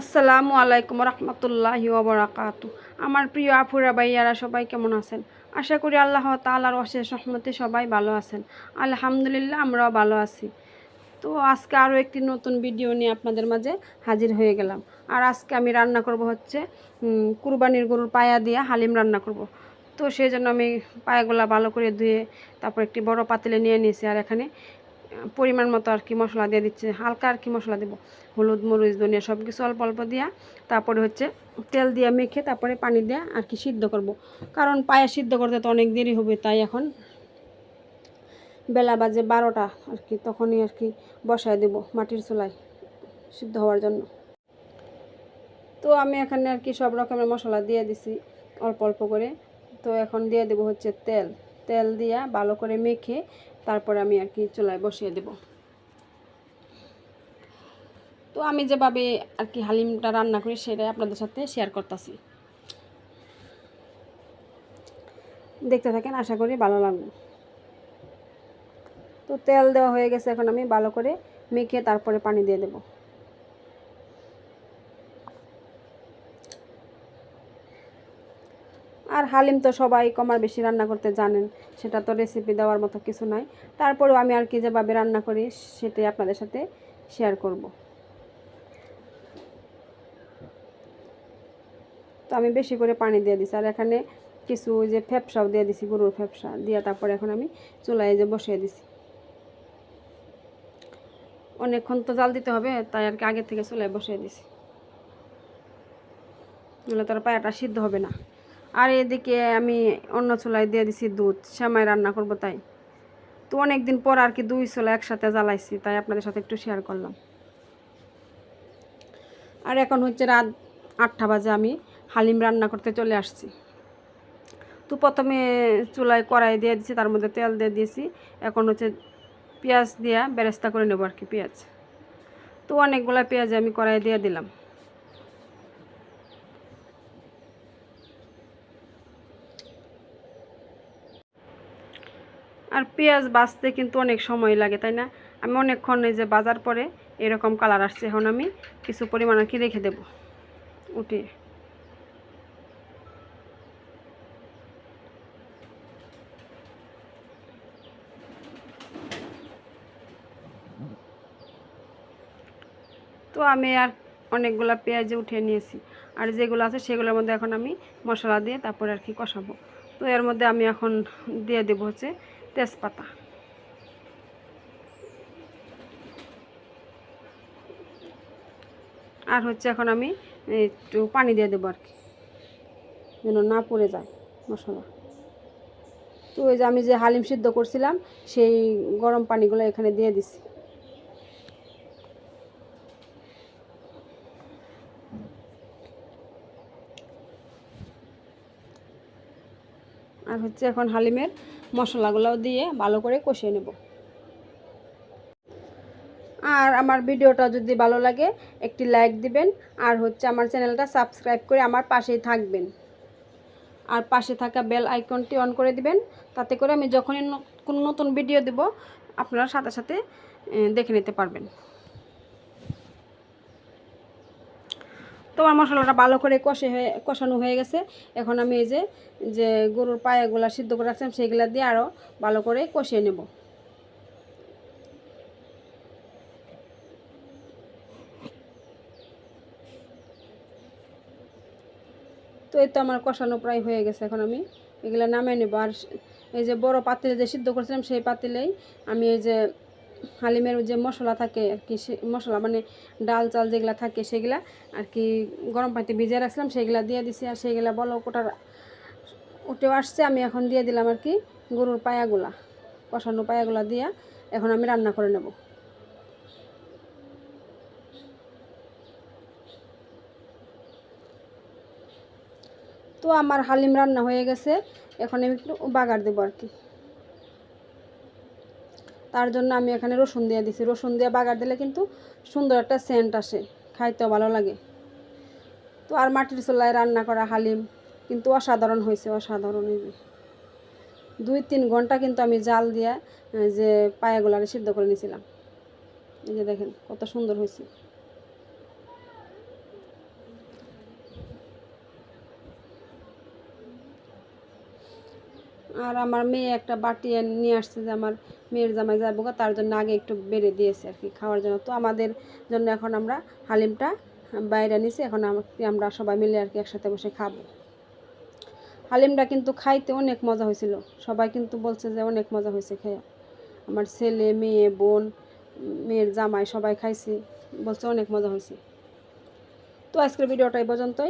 আসসালামু আলাইকুম রহমতুল্লাহি ওবরাকাত আমার প্রিয় আফুরা ভাইয়ারা, সবাই কেমন আছেন? আশা করি আল্লাহ তালার অশেষ রহমতে সবাই ভালো আছেন। আলহামদুলিল্লাহ, আমরাও ভালো আছি। তো আজকে আরও একটি নতুন ভিডিও নিয়ে আপনাদের মাঝে হাজির হয়ে গেলাম। আর আজকে আমি রান্না করব হচ্ছে কুরবানির গরুর পায়া দিয়ে হালিম রান্না করব। তো সেই জন্য আমি পায়াগুলা ভালো করে ধুয়ে তারপর একটি বড় পাতিলে নিয়ে নিয়েছি আর এখানে পরিমাণ মতো আর কি মশলা দিয়ে দিচ্ছে, হালকা আর কি মশলা দেবো। হলুদ, মরিচ, ধনিয়া সব কিছু অল্প অল্প দিয়া তারপরে হচ্ছে তেল দিয়ে মেখে তারপরে পানি দিয়ে আর কি সিদ্ধ করব। কারণ পায়ে সিদ্ধ করতে তো অনেক দেরি হবে, তাই এখন বেলা বাজে বারোটা আর কি, তখনই আর কি বসায় দেব মাটির চুলায় সিদ্ধ হওয়ার জন্য। তো আমি এখানে আর কি সব রকমের মশলা দিয়ে দিছি অল্প অল্প করে। তো এখন দিয়ে দেবো হচ্ছে তেল। তেল দিয়া ভালো করে মেখে তারপরে আমি আর কি চুলায় বসিয়ে দেব। তো আমি যেভাবে আর কি হালিমটা রান্না করি সেটাই আপনাদের সাথে শেয়ার করতেছি। দেখতে থাকেন, আশা করি ভালো লাগবে। তো তেল দেওয়া হয়ে গেছে, এখন আমি ভালো করে মেখে তারপরে পানি দিয়ে দেবো। হালিম তো সবাই কমার বেশি রান্না করতে জানেন, সেটা তো রেসিপি দেওয়ার মতো কিছু নয় তারপরেও আমি আর কি যেভাবে রান্না করি, সেটাই আপনাদের সাথে শেয়ার করব। তো আমি বেশি করে পানি দিয়ে দিছি, আর এখানে কিছু ওই যে ফ্যাপসাও দিয়ে দিছি, গরুর ফ্যাপসা দিয়ে তারপরে এখন আমি চুলায় যে বসিয়ে দিছি। অনেকক্ষণ তো জাল দিতে হবে, তাই আর কি আগে থেকে চুলায় বসিয়ে দিছি। নাহলে তার পায়াটা সিদ্ধ হবে না। আর এদিকে আমি অন্য চুলায় দিয়ে দিছি দুধ, সেমাই রান্না করব তাই। তো অনেক দিন পর আর কি দুই চুলা একসাথে জ্বালাইছি, তাই আপনাদের সাথে একটু শেয়ার করলাম। আর এখন হচ্ছে রাত আটটা বাজে আমি হালিম রান্না করতে চলে আসছি। তো প্রথমে চুলায় কড়াই দিয়ে দিছি, তার মধ্যে তেল দিয়ে দিয়েছি। এখন হচ্ছে পেঁয়াজ দিয়া বেরেস্তা করে নেব আর কি, পেঁয়াজ। তো অনেকগুলো পেঁয়াজ আমি কড়াই দিয়ে দিলাম। আর পেঁয়াজ বাছতে কিন্তু অনেক সময় লাগে, তাই না? আমি অনেকক্ষণ এই যে বাজার পরে এরকম কালার আসছে, এখন আমি কিছু পরিমাণ আর কি রেখে দেব। উঠিয়ে তো আমি আর অনেকগুলো পেঁয়াজ উঠিয়ে নিয়েছি, আর যেগুলো আছে সেগুলোর মধ্যে এখন আমি মশলা দিয়ে তারপরে আর কি কষাবো। তো এর মধ্যে আমি এখন দিয়ে দেবো হচ্ছে তেজপাতা। আর হচ্ছে এখন আমি একটু পানি দিয়ে দেবো আর কি, যেন না পড়ে যায় মশলা। তো ওই যে আমি যে হালিম সিদ্ধ করছিলাম, সেই গরম পানিগুলো এখানে দিয়ে দিছি। আর হচ্ছে এখন হালিমের মশলাগুলোও দিয়ে ভালো করে কষিয়ে নেব। আর আমার ভিডিওটা যদি ভালো লাগে, একটি লাইক দিবেন, আর হচ্ছে আমার চ্যানেলটা সাবস্ক্রাইব করে আমার পাশেই থাকবেন। আর পাশে থাকা বেল আইকনটি অন করে দিবেন, তাতে করে আমি যখনই কোনো নতুন ভিডিও দেব, আপনারা সাথে সাথে দেখে নিতে পারবেন। তো আমার মশলাটা ভালো করে কষে হয়ে কষানো হয়ে গেছে। এখন আমি এই যে যে গরুর পায়াগুলা সিদ্ধ করে রাখছিলাম সেগুলা দিয়ে আরও ভালো করে কষিয়ে নেব। তো এই তো আমার কষানো প্রায় হয়ে গেছে এখন আমি। এগুলো নামিয়ে নেব। আর এই যে বড় পাতিলে যে সিদ্ধ করেছিলাম, সেই পাতিলেই আমি এই যে হালিমের যে মশলা থাকে আর কি, সে মশলা মানে ডাল, চাল যেগুলা থাকে সেগুলা আর কি গরম পানিতে ভিজিয়ে রাখছিলাম, সেগুলা দিয়ে দিছি আর সেইগুলা বলো কোটার উঠেও আসছে, আমি এখন দিয়ে দিলাম আর কি গরুর পায়াগুলা, কষানো পায়াগুলা দিয়া এখন আমি রান্না করে নেব। তো আমার হালিম রান্না হয়ে গেছে, এখন আমি একটু বাগার দেবো আর কি। তার জন্য আমি এখানে রসুন দিয়ে দিছি। রসুন দিয়ে বাগার দিলে কিন্তু সুন্দর একটা সেন্ট আসে। খাইতেও ভালো লাগে। তো আর মাটির চুলায় রান্না করা হালিম কিন্তু অসাধারণ হয়েছে, অসাধারণ দুই তিন ঘণ্টা কিন্তু আমি জাল দিয়ে যে পায়াগুলারে সিদ্ধ করে নিয়েছিলাম এই যে দেখেন কত সুন্দর হয়েছে। আর আমার মেয়ে একটা বাটি নিয়ে আসছে যে আমার মেয়ের জামাই যাব তার জন্য আগে একটু বেড়ে দিয়েছে আর কি খাওয়ার জন্য। তো আমাদের জন্য এখন আমরা হালিমটা বাইরে নিছি এখন আম- আমরা সবাই মিলে আর কি একসাথে বসে খাব। হালিমটা কিন্তু খাইতে অনেক মজা হয়েছিল। সবাই কিন্তু বলছে যে অনেক মজা হয়েছে খেয়ে আমার ছেলে, মেয়ে, বোন, মেয়ের জামাই সবাই খাইছে, বলছে অনেক মজা হয়েছে। তো আজকের ভিডিওটা এই পর্যন্তই।